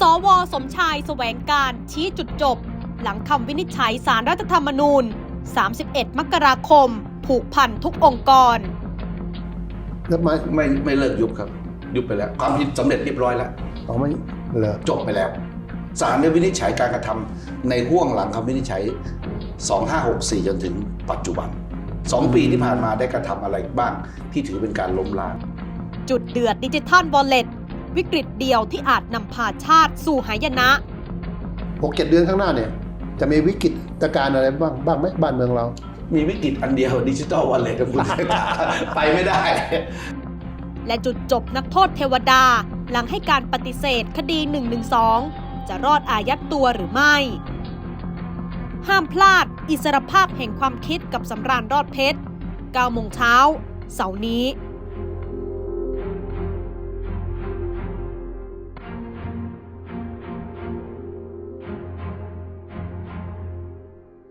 สวสมชายแสวงการชี้จุดจบ หลังคำวินิจฉัยสารรัฐธรรมนูญ 31 มกราคม ผูกพันทุกองค์กรแล้วมาไม่ไม่เลิกยุบครับ ยุบไปแล้ว ความผิดสำเร็จเรียบร้อยแล้วเอาไม่เหรอจบไปแล้วศาลได้วินิจฉัยการกระทำในห่วงหลังคำวินิจฉัย 2564 จนถึงปัจจุบัน 2 ปีที่ผ่านมาได้กระทำอะไรบ้างที่ถือเป็นการล้มล้าง จุดเดือดดิจิทัลวอลเล็ต วิกฤตเดียวที่อาจนำพาชาติสู่หายนะหกเจ็ดเดือนข้างหน้าเนี่ย จะมีวิกฤตการณ์อะไรบ้างบ้างไหมบ้านเมืองเรา มีวิกฤตอันเดียวดิจิทัลวอลเล็ตคุณไปไม่ได้ และจุดจบนักโทษเทวดาหลังให้การปฏิเสธคดี112 จะรอดอายัดตัวหรือไม่ ห้ามพลาดอิสรภาพแห่งความคิดกับสำราญรอดเพชร9โมงเช้าเสาร์นี้